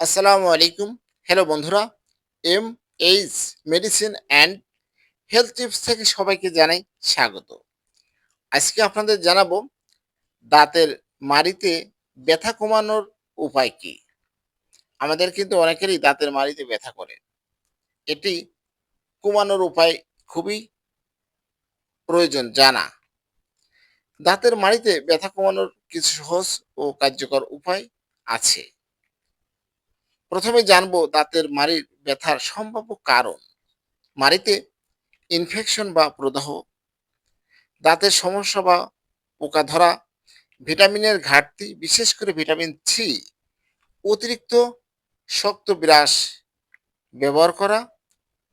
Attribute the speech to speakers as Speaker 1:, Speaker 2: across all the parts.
Speaker 1: আসসালামু আলাইকুম। হ্যালো বন্ধুরা M H medicine and health tips থেকে সবাইকে জানাই স্বাগত। আজকে আপনাদের জানাব, দাঁতের মাড়িতে ব্যথা কমানোর উপায় কি? আমাদের কিন্তু অনেকেরই দাঁতের মাড়িতে ব্যথা করে। এটি কমানোর উপায় খুবই প্রয়োজন জানা। দাঁতের মাড়িতে ব্যথা কমানোর কিছু সহজ ও কার্যকর উপায় আছে। প্রথমে জানব দাঁতের মাড়ির ব্যথার সম্ভাব্য কারণ। মাড়িতে ইনফেকশন বা প্রদাহ, দাঁতের সমস্যা বা পোকা ধরা ভিটামিনের ঘাটতি, বিশেষ করে ভিটামিন সি অতিরিক্ত শক্ত বিরাস ব্যবহার করা,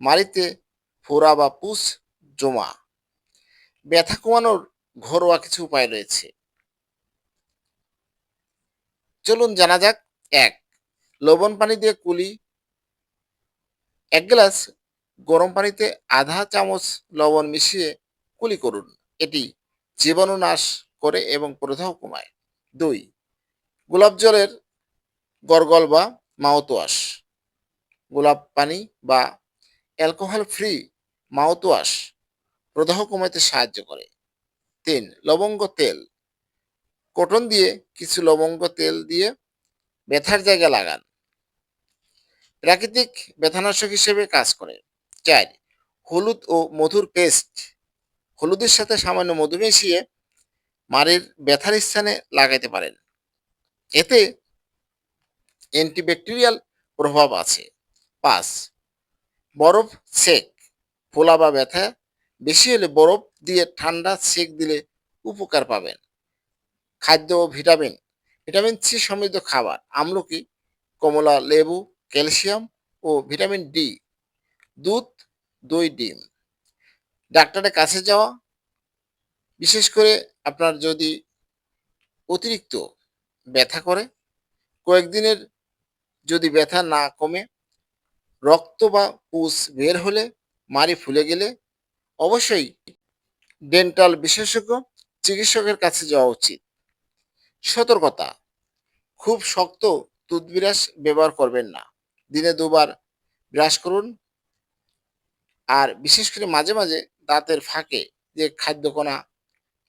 Speaker 1: মাড়িতে ফোড়া বা পুষ জমা, ব্যথা কমানোর ঘরোয়া কিছু উপায় রয়েছে। চলুন জানা যাক, এক লবণ পানি দিয়ে কুলি। এক গ্লাস গরম পানিতে আধা চামচ লবণ মিশিয়ে কুলি করুন। এটি জীবাণু নাশ করে এবং প্রদাহ কমায়। দুই, গোলাপ জলের গরগল বা মাউথওয়াশ। গোলাপ পানি বা অ্যালকোহল ফ্রি মাউথওয়াশ প্রদাহ কমাতে সাহায্য করে। তিন, লবঙ্গ তেল। কটন দিয়ে কিছু লবঙ্গ তেল দিয়ে ব্যথার জায়গা লাগান। প্রাকৃতিক ব্যথানাশক হিসেবে কাজ করে। চার, হলুদ ও মধুর পেস্ট। হলুদের সাথে সামান্য মধু মিশিয়ে মারের ব্যথার স্থানে লাগাইতে পারেন। এতে অ্যান্টিব্যাকটেরিয়াল প্রভাব আছে। পাঁচ, বরফ সেক। ফোলা বা ব্যথা বেশি হলে বরফ দিয়ে ঠান্ডা সেক দিলে উপকার পাবেন। খাদ্য ও ভিটামিন। ভিটামিন সি সমৃদ্ধ খাবার। আমলকি, কমলা, লেবু ক্যালসিয়াম ও ভিটামিন ডি, দুধ, দই, ডিম। ডাক্তারের কাছে যাওয়া, বিশেষ করে আপনার যদি অতিরিক্ত ব্যথা করে, কয়েকদিনের যদি ব্যথা না কমে, রক্ত বা পুষ বের হলে মারি ফুলে গেলে অবশ্যই ডেন্টাল বিশেষজ্ঞ, চিকিৎসকের কাছে যাওয়া উচিত। সতর্কতা, খুব শক্ত টুথব্রাশ ব্যবহার করবেন না। দিনে দুবার ব্রাশ করুন। আর বিশেষ করে মাঝে মাঝে দাঁতের ফাঁকে যে খাদ্যকণা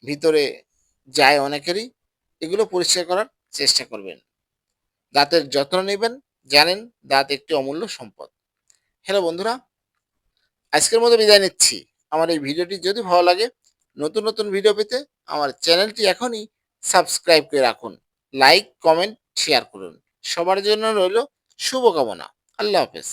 Speaker 1: ভিতরে যায় অনেকেরই, এগুলো পরিষ্কার করার চেষ্টা করবেন। দাঁতের যত্ন নেবেন, জানেন দাঁত একটি অমূল্য সম্পদ। হ্যালো বন্ধুরা, আজকের মতো বিদায় নিচ্ছি। আমার এই ভিডিওটি যদি ভালো লাগে, নতুন নতুন ভিডিও পেতে আমার চ্যানেলটি এখনই সাবস্ক্রাইব করে রাখুন। লাইক, কমেন্ট, শেয়ার করুন। সবার জন্য রইল শুভকামনা। আল্লাহ হাফেজ।